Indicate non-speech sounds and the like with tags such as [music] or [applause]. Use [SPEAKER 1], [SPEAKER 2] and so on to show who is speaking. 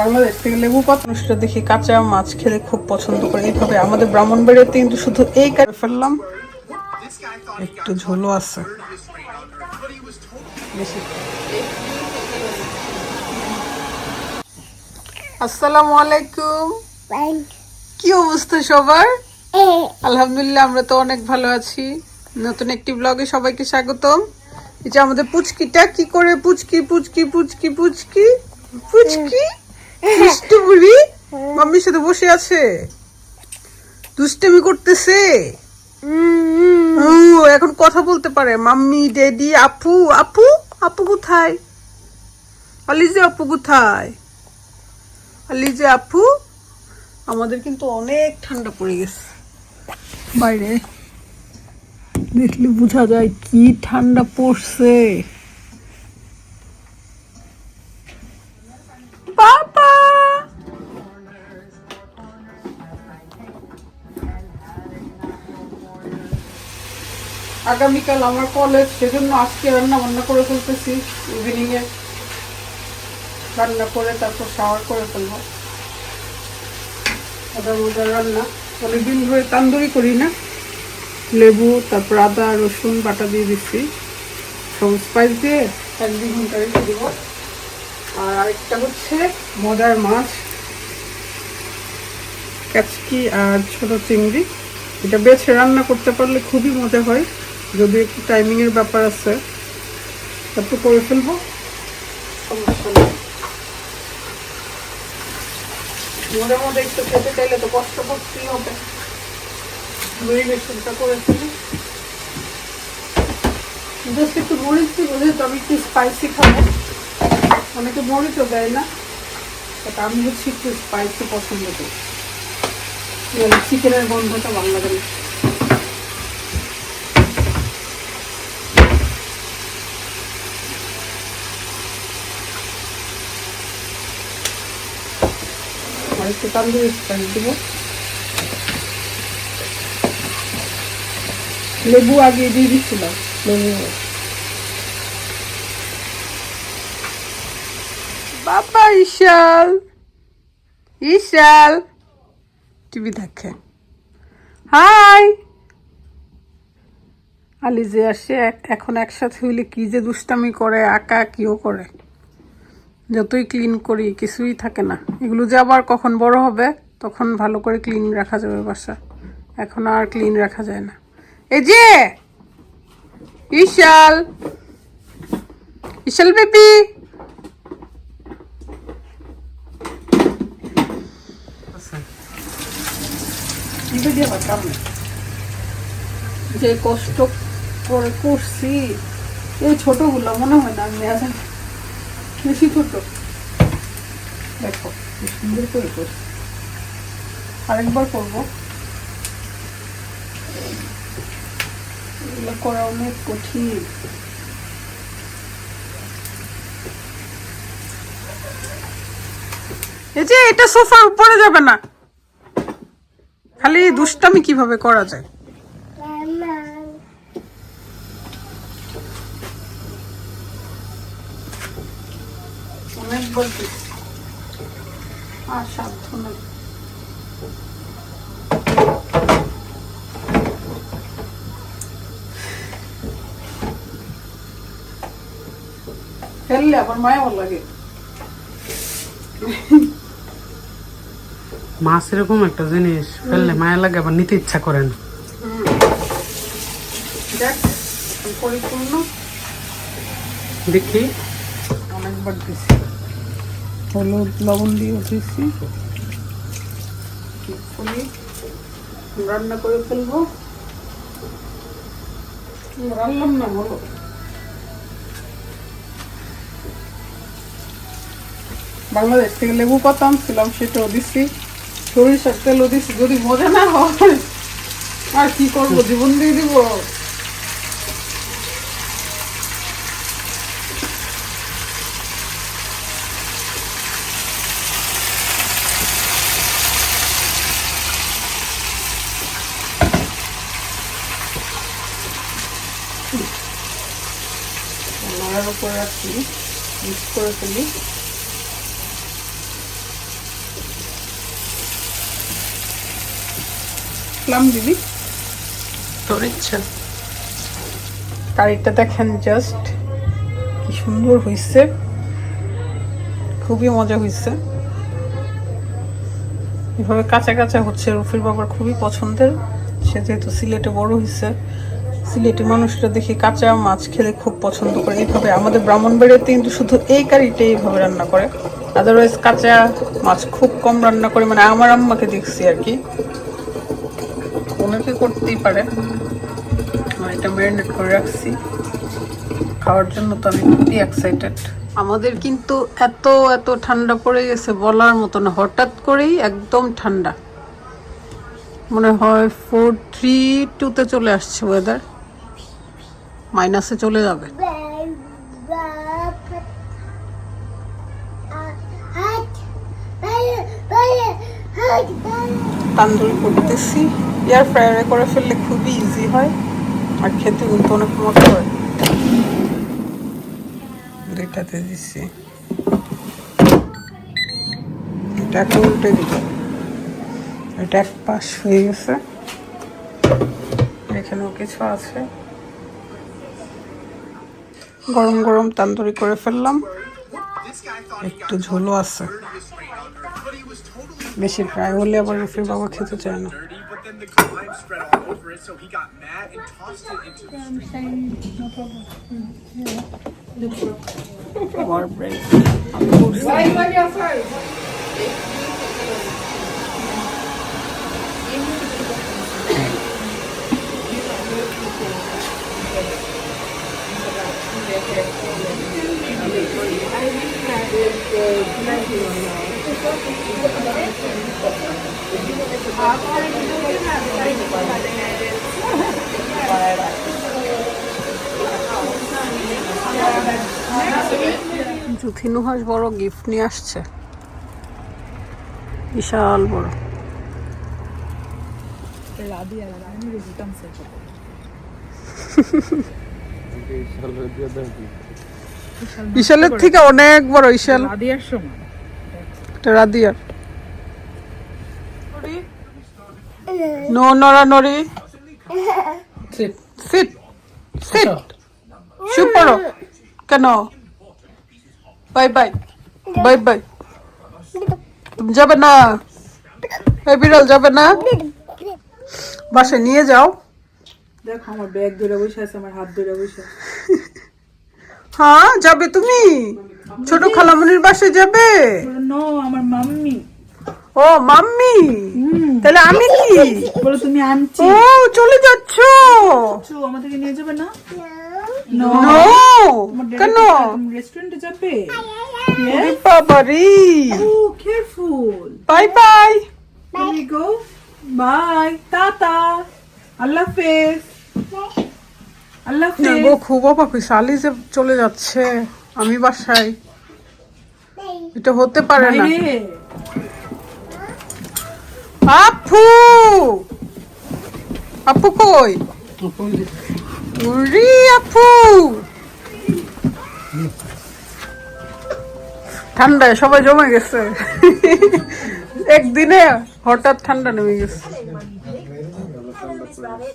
[SPEAKER 1] বাংলাদেশ থেকে লেবু পাতা মানুষরা দেখি কাঁচা মাছ খেলে খুব পছন্দ করে এইভাবে আমাদের ব্রাহ্মণবাড়িয়াতে কিন্তু শুধু এই কাজ ফেললাম। একটু ঝোলও আছে। আসসালামু আলাইকুম। কি অবস্থা সবার? আলহামদুলিল্লাহ, আমরা তো অনেক ভালো আছি। নতুন একটি ব্লগে সবাইকে স্বাগতম। এই যে আমাদের পুচকিটা, কি করে পুচকি পুচকি পুচকি পুচকি? পুচকি? দুষ্টু বুড়ি মাম্মির সাথে বসে আছে। দুষ্টামি করতেছে। এখন কথা বলতে পারে। মাম্মি, ড্যাডি, আপু আপু আপু কোথায়? আলিজে আপু কোথায়? আলিজে আপু, আমাদের কিন্তু অনেক ঠান্ডা পড়ে গেছে। বাইরে। দেখলে বোঝা যায় কি ঠান্ডা পড়ছে। আগামীকাল আমার কলেজ সেজন্য আজকে রান্না বান্না করে ফেলতেছি ইভিনিং এ। রান্না করে তারপর শাওয়ার করে ফেলব। আদা মজার রান্না। অনেকদিন ধরে তান্দুরি করি না। লেবু, তারপর আদা, রসুন, বাটা দিয়ে দিচ্ছি। সব স্পাইস দিয়ে এক দুই ঘণ্টা রেখে দিব। আর আরেকটা হচ্ছে মজার মাছ। ক্যাচকি আর ছোট চিংড়ি। এটা বেছে রান্না করতে পারলে খুবই মজা হয়। যদি একটু টাইমিং এর ব্যাপার আছে, একটু করে ফেলব? মধ্যে একটু খেতে চাইলে তো একটু আমি একটু স্পাইসি অনেকে দেয় না বাট আমি হচ্ছে একটু স্পাইসি পছন্দ করি। চিকেনের গন্ধটা লাগে আর একটু তান্দুরি স্পাইস দিব। লেবু আগে দিয়ে দিচ্ছিলাম লেবু। বাবা ইশাল ইশাল টিভি দেখে। হাই। আলি যে আসে, এখন একসাথে হইলে কি যে দুষ্টামি করে আঁকা কিও করে। যতই ক্লিন করি, কিছুই থাকে না। এগুলো যে আবার কখন বড় হবে, তখন ভালো করে ক্লিন রাখা যাবে বাসা। এখন আর ক্লিন রাখা যায় না। এই যে ইশাল ইশাল বেবি। যে কষ্ট করে করছি, এই ছোটগুলো মনে হয় না আমি বেশি ছোট। দেখো সুন্দর করে করছি। আরেকবার করব। এগুলো করা অনেক কঠিন। এই যে, এটা সোফার উপরে যাবে না। খালি দুষ্টামি কীভাবে করা যায়? দিচ্ছি। আর নেই ফেললে আমার মায়া ভালো লাগে।
[SPEAKER 2] মাছ এরকম একটা জিনিস ফেললে মায়া লাগে আবার নিতে ইচ্ছা করে না।
[SPEAKER 1] দেখ পরিপূর্ণ।
[SPEAKER 2] দেখি।
[SPEAKER 1] অনেকবার দিছি। হলুদ লবণ দিয়ে ফুলি রান্না করে ফেলব। রান্নাম না বলো বাংলাদেশ থেকে লেবু পাতা আনছিলাম, সেটাও দিছি। সরিষার তেলও দিছি, যদি মজা না হয়, আর কি করব? জীবন দিয়ে দিব। ভালো করে রাখছি মিক্স করে ফেলি প্লাম দিদি
[SPEAKER 2] তোর ইচ্ছা
[SPEAKER 1] কারিটা দেখেন জাস্ট কি সুন্দর হয়েছে খুবই মজা হয়েছে এভাবে কাঁচা কাঁচা হচ্ছে। রফির বাবার খুবই পছন্দের। সে যেহেতু সিলেটে বড় হয়েছে সিলেটি মানুষরা দেখি কাঁচা মাছ খেলে খুব পছন্দ করে। এইভাবে আমাদের ব্রাহ্মণবাড়িয়াতে কিন্তু শুধু এই কারিটাই এইভাবে রান্না করে। আদারওয়াইজ কাঁচা মাছ খুব কম রান্না করে মানে আমার আম্মাকে দেখছি আর কি। অনেকে করতেই পারে। এটা ম্যারিনেট করে রাখছি। খাওয়ার জন্য তো আমি খুবই এক্সাইটেড আমাদের কিন্তু এত এত ঠান্ডা পড়ে গেছে বলার মতো না। হঠাৎ করেই একদম ঠান্ডা। মনে হয় ফোর থ্রি টুতে চলে আসছে ওয়েদার মাইনাসে চলে যাবে। তান্দুরি করতেছি। এয়ার ফ্রায়ারে করে ফেললে খুবই ইজি হয়, আর খেতে কিন্তু অনেক মজা হয়। দুইটাতে দিচ্ছি এটাকে উল্টে দিব এটা এক পাশ হয়ে গেছে। এখানেও কিছু আছে। গরম গরম তান্দুরি করে ফেললাম। একটু ঝোলও আছে। বেশি ফ্রাই হলে আবার রফির বাবা খেতে চায় না।
[SPEAKER 3] dirty, [laughs] but
[SPEAKER 1] জুথিনু বড় গিফট নিয়ে আসছে। বিশাল বড়। রাধিয়া রানী রুজিতাম সেটা। [laughs] ইশালের থেকে অনেক বড় ইশাল
[SPEAKER 4] আদিয়ার সময়
[SPEAKER 1] এটা রাদিয়ার নো নড়ি
[SPEAKER 2] Sit.
[SPEAKER 1] সিট সিট চুপ করো। কেন? বাই বাই বাই বাই তুমি যাবে না? এই বিড়াল যাবে না? বাসে নিয়ে যাও।
[SPEAKER 4] দেখো আমার ব্যাগ ধরে বসে আছে আমার হাত ধরে বসে।
[SPEAKER 1] হ্যাঁ যাবে তুমি? ছোট খালামনির বাসে যাবে?
[SPEAKER 4] নো আমার মাম্মি।
[SPEAKER 1] ও মাম্মি? তাহলে আমি কি?
[SPEAKER 4] বলো তুমি আনছি
[SPEAKER 1] ও চলে যাচ্ছ।
[SPEAKER 4] আমাদেরকে নিয়ে যাবে না?
[SPEAKER 1] নো। কেন?
[SPEAKER 4] রেস্টুরেন্টে যাবে?
[SPEAKER 1] বাবারি।
[SPEAKER 4] Careful
[SPEAKER 1] bye bye
[SPEAKER 4] we go. Bye. আল্লাহ হাফেজ আল্লাহ
[SPEAKER 1] গো খুব আলি যে চলে যাচ্ছে আমি বাসায়। এটা হতে পারে না। আপু! আপু কই? উরি আপু! ঠান্ডায় সবাই জমে গেছে। একদিনে হঠাৎ ঠান্ডা নেমে গেছে।